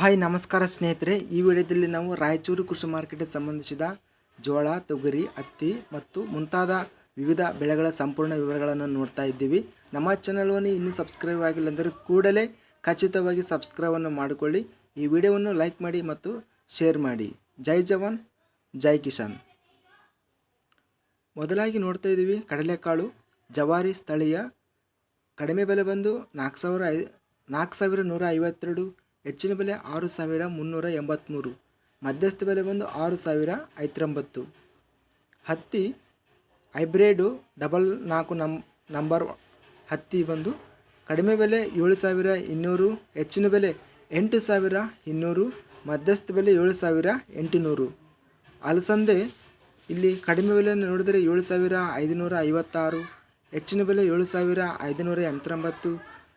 Hi, ನಮಸ್ಕಾರ ಸ್ನೇಹಿತರೆ. ಈ ವಿಡಿಯೋದಲ್ಲಿ ನಾವು ರಾಯಚೂರು ಕೃಷಿ ಮಾರ್ಕೆಟ್ಗೆ ಸಂಬಂಧಿಸಿದ ಜೋಳ, ತೊಗರಿ, ಹತ್ತಿ ಮತ್ತು ಮುಂತಾದ ವಿವಿಧ ಬೆಳೆಗಳ ಸಂಪೂರ್ಣ ವಿವರಗಳನ್ನು ನೋಡ್ತಾ ಇದ್ದೀವಿ. ನಮ್ಮ ಚಾನಲನ್ನು ಇನ್ನೂ ಸಬ್ಸ್ಕ್ರೈಬ್ ಆಗಿಲ್ಲ ಅಂದರೆ ಕೂಡಲೇ ಖಚಿತವಾಗಿ ಸಬ್ಸ್ಕ್ರೈಬನ್ನು ಮಾಡಿಕೊಳ್ಳಿ. ಈ ವಿಡಿಯೋವನ್ನು ಲೈಕ್ ಮಾಡಿ ಮತ್ತು ಶೇರ್ ಮಾಡಿ. ಜೈ ಜವಾನ್, ಜೈ ಕಿಸಾನ್. ಮೊದಲಾಗಿ ನೋಡ್ತಾ ಇದ್ದೀವಿ, ಕಡಲೆಕಾಳು ಜವಾರಿ ಸ್ಥಳೀಯ ಕಡಿಮೆ ಬೆಲೆ ಬಂದು ನಾಲ್ಕು ಸಾವಿರ ಐ ನಾಲ್ಕು ಸಾವಿರ ನೂರ ಐವತ್ತೆರಡು ಹೆಚ್ಚಿನ ಬೆಲೆ ಆರು ಸಾವಿರ ಮುನ್ನೂರ ಎಂಬತ್ತ್ಮೂರು ಮಧ್ಯಸ್ಥ ಬೆಲೆ ಬಂದು ಆರು ಸಾವಿರ ಐವತ್ತೊಂಬತ್ತು. ಹತ್ತಿ ಹೈಬ್ರಿಡು ಡಬಲ್ ನಾಲ್ಕು ನಂ, ನಂಬರ್ ಹತ್ತಿ ಬಂದು ಕಡಿಮೆ ಬೆಲೆ ಏಳು ಸಾವಿರ ಇನ್ನೂರು, ಹೆಚ್ಚಿನ ಬೆಲೆ ಎಂಟು ಸಾವಿರ ಇನ್ನೂರು, ಮಧ್ಯಸ್ಥ ಬೆಲೆ ಏಳು ಸಾವಿರ ಎಂಟುನೂರು. ಅಲಸಂದೆ ಇಲ್ಲಿ ಕಡಿಮೆ ಬೆಲೆಯನ್ನು ನೋಡಿದರೆ ಏಳು ಸಾವಿರ ಐದುನೂರ ಐವತ್ತಾರು, ಹೆಚ್ಚಿನ ಬೆಲೆ ಏಳು ಸಾವಿರ ಐದುನೂರ ಎಂಬತ್ತೊಂಬತ್ತು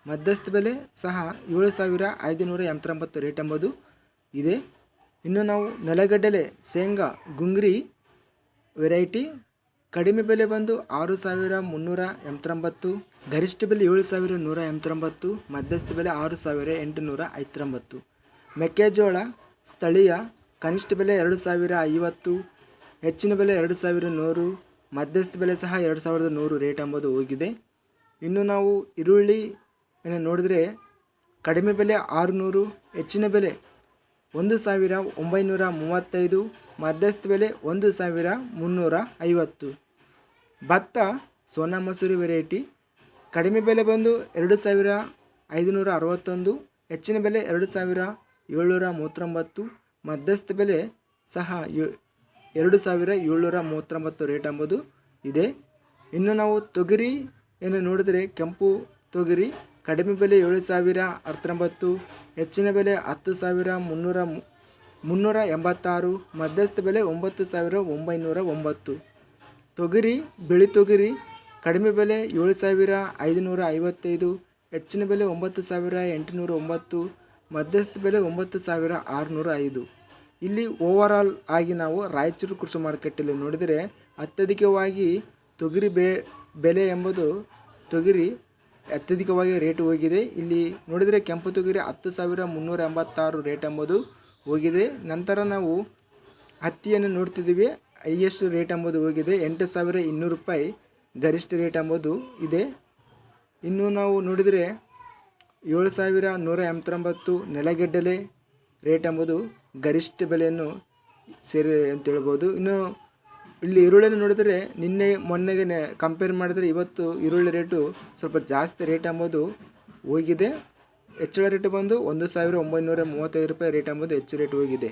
ಮಧ್ಯಸ್ಥ ಬೆಲೆ ಸಹ ಏಳು ಸಾವಿರ ಐದುನೂರ ಎಂಬತ್ತೊಂಬತ್ತು ರೇಟ್ ಎಂಬುದು ಇದೆ. ಇನ್ನು ನಾವು ನೆಲಗಡಲೆ, ಶೇಂಗಾ, ಗುಂಗ್ರಿ ವೆರೈಟಿ ಕಡಿಮೆ ಬೆಲೆ ಬಂದು ಆರು ಸಾವಿರ ಮುನ್ನೂರ ಎಂಬತ್ತೊಂಬತ್ತು, ಗರಿಷ್ಠ ಬೆಲೆ ಏಳು ಸಾವಿರ ನೂರ ಎಂಬತ್ತೊಂಬತ್ತು, ಮಧ್ಯಸ್ಥ ಬೆಲೆ ಆರು ಸಾವಿರ ಎಂಟುನೂರ ಐವತ್ತೊಂಬತ್ತು. ಮೆಕ್ಕೆಜೋಳ ಸ್ಥಳೀಯ ಕನಿಷ್ಠ ಬೆಲೆ ಎರಡು ಸಾವಿರ ಐವತ್ತು, ಹೆಚ್ಚಿನ ಬೆಲೆ ಎರಡು ಸಾವಿರ ನೂರು, ಮಧ್ಯಸ್ಥ ಬೆಲೆ ಸಹ ಎರಡು ಸಾವಿರದ ನೂರು ರೇಟ್ ಎಂಬುದು ಹೋಗಿದೆ. ಇನ್ನು ನಾವು ಈರುಳ್ಳಿ ಏನು ನೋಡಿದ್ರೆ ಕಡಿಮೆ ಬೆಲೆ ಆರುನೂರು, ಹೆಚ್ಚಿನ ಬೆಲೆ ಒಂದು ಸಾವಿರ ಒಂಬೈನೂರ ಮೂವತ್ತೈದು, ಮಧ್ಯಸ್ಥ ಬೆಲೆ ಒಂದು ಸಾವಿರ ಮುನ್ನೂರ ಐವತ್ತು. ಭತ್ತ, ಸೋನಾ ಮಸೂರಿ ವೆರೈಟಿ ಕಡಿಮೆ ಬೆಲೆ ಬಂದು ಎರಡು ಸಾವಿರ ಐದುನೂರ ಅರವತ್ತೊಂದು, ಹೆಚ್ಚಿನ ಬೆಲೆ ಎರಡು ಸಾವಿರ ಏಳ್ನೂರ ಮೂವತ್ತೊಂಬತ್ತು, ಮಧ್ಯಸ್ಥ ಬೆಲೆ ಸಹ ಎರಡು ಸಾವಿರ ಏಳ್ನೂರ ಮೂವತ್ತೊಂಬತ್ತು ರೇಟ್ ಎಂಬುದು ಇದೆ. ಇನ್ನು ನಾವು ತೊಗರಿ ಏನು ನೋಡಿದರೆ ಕೆಂಪು ತೊಗರಿ ಕಡಿಮೆ ಬೆಲೆ ಏಳು ಸಾವಿರ ಹತ್ತೊಂಬತ್ತು ಹೆಚ್ಚಿನ ಬೆಲೆ ಹತ್ತು ಸಾವಿರ ಮುನ್ನೂರ ಮುನ್ನೂರ ಎಂಬತ್ತಾರು, ಮಧ್ಯಸ್ಥ ಬೆಲೆ ಒಂಬತ್ತು ಸಾವಿರ ಒಂಬೈನೂರ ಒಂಬತ್ತು. ತೊಗರಿ, ಬಿಳಿ ತೊಗರಿ, ಕಡಿಮೆ ಬೆಲೆ ಏಳು ಸಾವಿರ ಐದುನೂರ ಐವತ್ತೈದು, ಹೆಚ್ಚಿನ ಬೆಲೆ ಒಂಬತ್ತು ಸಾವಿರ ಎಂಟುನೂರ ಒಂಬತ್ತು, ಮಧ್ಯಸ್ಥ ಬೆಲೆ ಒಂಬತ್ತು ಸಾವಿರ ಆರುನೂರ ಐದು. ಇಲ್ಲಿ ಓವರಾಲ್ ಆಗಿ ನಾವು ರಾಯಚೂರು ಕೃಷಿ ಮಾರುಕಟ್ಟೆಯಲ್ಲಿ ನೋಡಿದರೆ ಅತ್ಯಧಿಕವಾಗಿ ತೊಗರಿ ಬೆ, ಬೆಲೆ ಎಂಬುದು ತೊಗರಿ ಅತ್ಯಧಿಕವಾಗಿ ರೇಟ್ ಹೋಗಿದೆ. ಇಲ್ಲಿ ನೋಡಿದರೆ ಕೆಂಪು ತೊಗರಿ ಹತ್ತು ಸಾವಿರ ಮುನ್ನೂರ ಎಂಬತ್ತಾರು ರೇಟ್ ಎಂಬುದು ಹೋಗಿದೆ. ನಂತರ ನಾವು ಹತ್ತಿಯನ್ನು ನೋಡ್ತಿದ್ದೀವಿ. ಹೈಯೆಸ್ಟ್ ರೇಟ್ ಎಂಬುದು ಹೋಗಿದೆ. ಎಂಟು ಸಾವಿರ ಇನ್ನೂರು ರೂಪಾಯಿ ಗರಿಷ್ಠ ರೇಟ್ ಎಂಬುದು ಇದೆ. ಇನ್ನು ನಾವು ನೋಡಿದರೆ ಏಳು ಸಾವಿರ ನೂರ ಎಂಬತ್ತೊಂಬತ್ತು ನೆಲಗೆಡ್ಡಲೆ ರೇಟ್ ಎಂಬುದು ಗರಿಷ್ಠ ಬೆಲೆಯನ್ನು ಸೇರಿ ಅಂತ ಹೇಳ್ಬೋದು. ಇನ್ನು ಇಲ್ಲಿ ಈರುಳ್ಳಿಯನ್ನು ನೋಡಿದರೆ ನಿನ್ನೆ ಮೊನ್ನೆಗೆ ಕಂಪೇರ್ ಮಾಡಿದರೆ ಇವತ್ತು ಈರುಳ್ಳಿ ರೇಟು ಸ್ವಲ್ಪ ಜಾಸ್ತಿ ರೇಟ್ ಎಂಬುದು ಹೋಗಿದೆ. ಹೆಚ್ಚಳ ರೇಟ್ ಬಂದು ಒಂದು ಸಾವಿರ ಒಂಬೈನೂರ ಮೂವತ್ತೈದು ರೂಪಾಯಿ ರೇಟ್ ಎಂಬುದು ಹೆಚ್ಚು ರೇಟ್ ಹೋಗಿದೆ.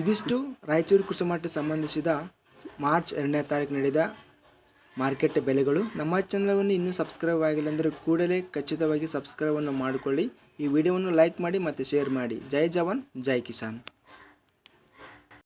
ಇದಿಷ್ಟು ರಾಯಚೂರು ಕೃಷಿ ಮಾರ್ಟಿಗೆ ಸಂಬಂಧಿಸಿದ ಮಾರ್ಚ್ ಎರಡನೇ ತಾರೀಕು ನಡೆದ ಮಾರ್ಕೆಟ್ ಬೆಲೆಗಳು. ನಮ್ಮ ಚಾನಲವನ್ನು ಇನ್ನೂ ಸಬ್ಸ್ಕ್ರೈಬ್ ಆಗಿಲ್ಲ ಅಂದರೆ ಕೂಡಲೇ ಖಚಿತವಾಗಿ ಸಬ್ಸ್ಕ್ರೈಬನ್ನು ಮಾಡಿಕೊಳ್ಳಿ. ಈ ವಿಡಿಯೋವನ್ನು ಲೈಕ್ ಮಾಡಿ ಮತ್ತು ಶೇರ್ ಮಾಡಿ. ಜೈ ಜವಾನ್, ಜೈ ಕಿಸಾನ್.